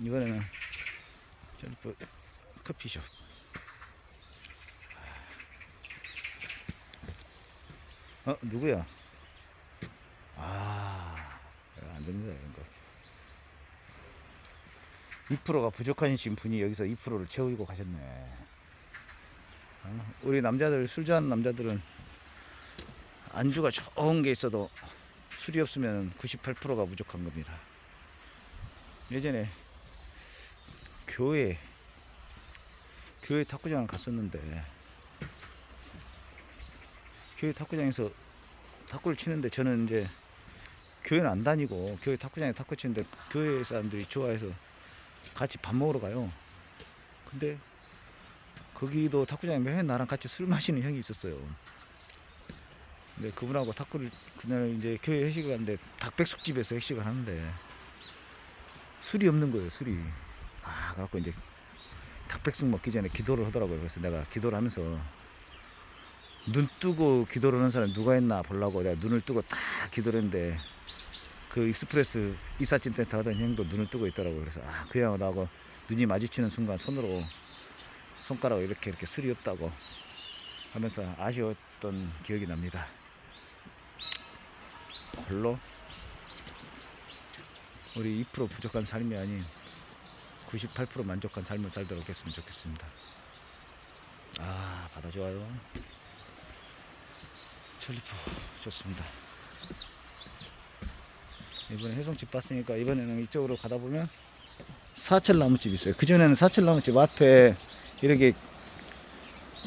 이번에는 셀프 커피숍. 어, 누구야? 아, 이거 안 됩니다, 이런 거. 2%가 부족하신 분이 여기서 2%를 채우고 가셨네. 어, 우리 남자들, 술 좋아하는 남자들은 안주가 좋은 게 있어도 술이 없으면 98%가 부족한 겁니다. 예전에 교회 교회 탁구장을 갔었는데 교회 탁구장에서 탁구를 치는데 저는 이제 교회는 안 다니고 교회 탁구장에 탁구 치는데 교회 사람들이 좋아해서 같이 밥 먹으러 가요. 근데 거기도 탁구장에 매일 나랑 같이 술 마시는 형이 있었어요. 근데 그분하고 탁구를 그날 이제 교회 회식을 하는데 닭백숙집에서 회식을 하는데 술이 없는 거예요, 술이. 아, 그래갖고 이제 닭백숙 먹기 전에 기도를 하더라고요. 그래서 내가 기도를 하면서 눈 뜨고 기도를 하는 사람이 누가 있나 보려고 내가 눈을 뜨고 딱 기도를 했는데 그 익스프레스 이삿짐 센터 하던 형도 눈을 뜨고 있더라고요. 그래서 아, 그 형하고 눈이 마주치는 순간 손으로 손가락으로 이렇게 이렇게 술이 없다고 하면서 아쉬웠던 기억이 납니다. 홀로 우리 2% 부족한 삶이 아닌 98% 만족한 삶을 살도록 했으면 좋겠습니다. 아, 바다 좋아요. 천리포 좋습니다. 이번에 해송집 봤으니까 이번에는 이쪽으로 가다 보면 사철나무집 있어요. 그전에는 사철나무집 앞에 이렇게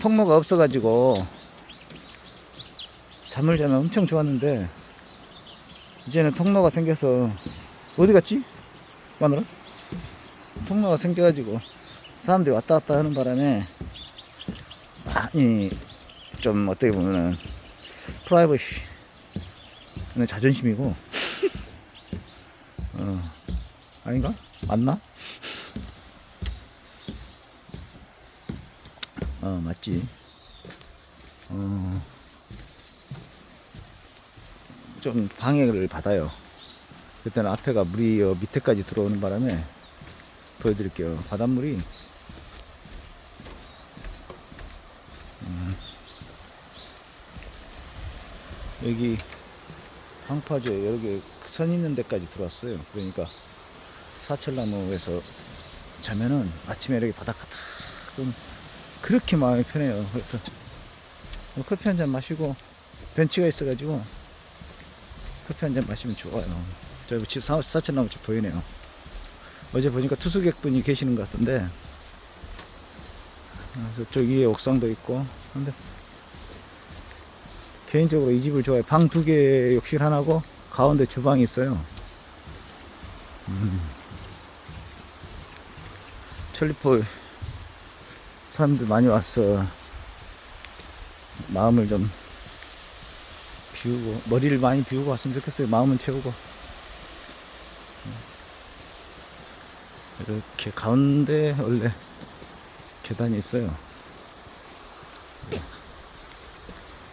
통로가 없어가지고 잠을 자면 엄청 좋았는데 이제는 통로가 생겨서 어디 갔지? 마누라? 통로가 생겨가지고 사람들이 왔다 갔다 하는 바람에 많이 좀 어떻게 보면은 프라이버시 는 자존심이고 어 아닌가? 맞나? 어 맞지 어, 좀 방해를 받아요 그때는 앞에가 물이 여 밑에까지 들어오는 바람에 보여드릴게요. 바닷물이. 음, 여기 황파제 여기 선 있는 데까지 들어왔어요. 그러니까 사철나무에서 자면은 아침에 이렇게 바닷가 탁 그렇게 마음이 편해요. 그래서 뭐 커피 한 잔 마시고 벤치가 있어가지고 커피 한 잔 마시면 좋아요. 저기 집 사- 사철나무 집 보이네요 어제 보니까 투숙객분이 계시는 것 같던데. 아, 저쪽 위에 옥상도 있고. 근데 개인적으로 이 집을 좋아해요 방두 개 욕실 하나고 가운데 주방이 있어요. 음. 천리포 사람들 많이 왔어 마음을 좀 비우고 머리를 많이 비우고 왔으면 좋겠어요. 마음은 채우고 이렇게 가운데 원래 계단이 있어요.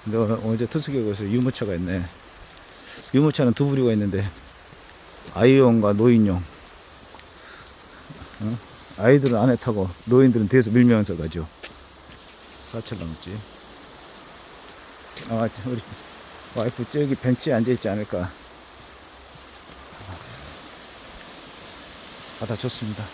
근데 어제 투숙역에서 유모차가 있네. 유모차는 두 부류가 있는데 아이용과 노인용. 어? 아이들은 안에 타고 노인들은 뒤에서 밀면서 가죠. 사철 넘지. 아 우리 와이프 저기 벤치에 앉아있지 않을까 바다 좋습니다